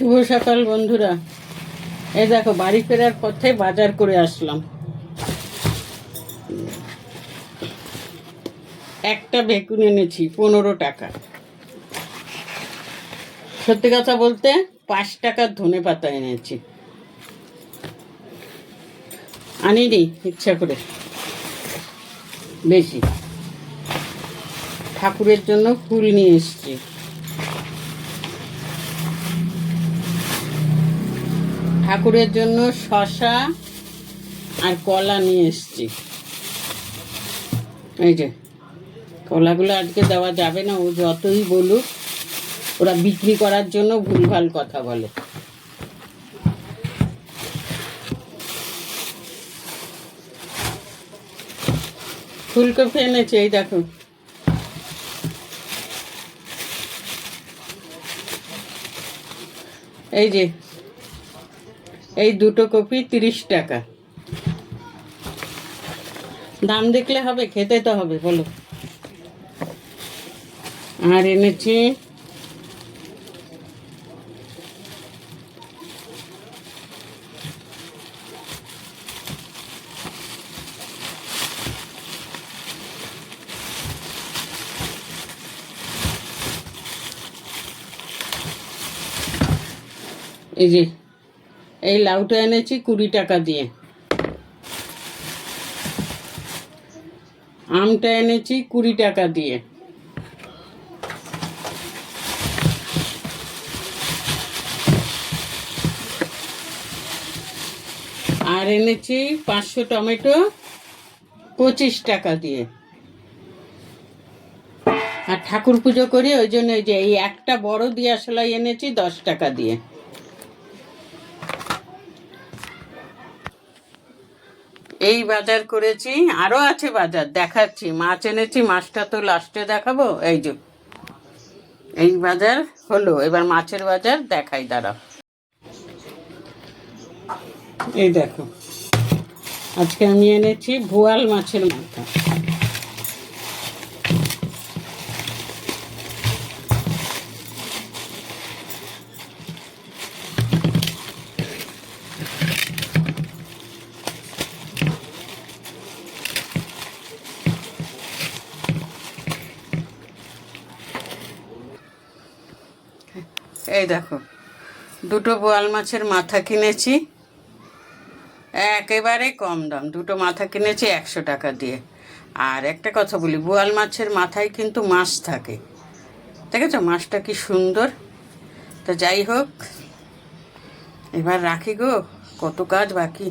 শুভ সকাল, বন্ধুরা। এই দেখো, বাড়ি ফেরার পথে বাজার করে আসলাম। একটা বেগুন এনেছি, পনেরো টাকা। সত্যি কথা বলতে, পাঁচ টাকার ধনে পাতা এনেছি। আনিনি, ইচ্ছা করে। বেশি। ঠাকুরের জন্য ফুল নিয়ে এসছি। ঠাকুরের জন্য শশা আর কলা নিয়ে এসছি। এই যে, কলাগুলো আজকে দেওয়া যাবে না, ও যতই বলুক, ওরা বিক্রি করার জন্য ভুলভাল কথা বলে। ফুলকপি এনেছে, এই দেখো। এই যে এই দুটো কপি তিরিশ টাকা। দাম দেখলে হবে, খেতে তো হবে, বলো। আর এনেছি এই যে এই লাউটা এনেছি কুড়ি টাকা দিয়ে। আমটা এনেছি কুড়ি টাকা দিয়ে। আর এনেছি পাঁচশো টমেটো পঁচিশ টাকা দিয়ে। আর ঠাকুর পুজো করি, ওই জন্য এই যে, এই একটা বড় দিয়া সেলাই এনেছি দশ টাকা দিয়ে। এই বাজার করেছি আরও আছে বাজার, দেখাচ্ছি, মাছ এনেছি, মাছটা তো লাস্টে দেখাবো, এই যে। এই বাজার হলো, এবার মাছের বাজার দেখাই, দাঁড়াও। এই দেখো, আজকে আমি এনেছি ভুয়াল মাছের মাথা। এই দেখো, দুটো বোয়াল মাছের মাথা কিনেছি, একেবারে কম দাম, দুটো মাথা কিনেছি একশো টাকা দিয়ে। আর একটা কথা বলি, বোয়াল মাছের মাথায় কিন্তু মাছ থাকে। দেখেছ, মাছটা কি সুন্দর? তো যাই হোক, এবার রাখি গো, কত কাজ বাকি।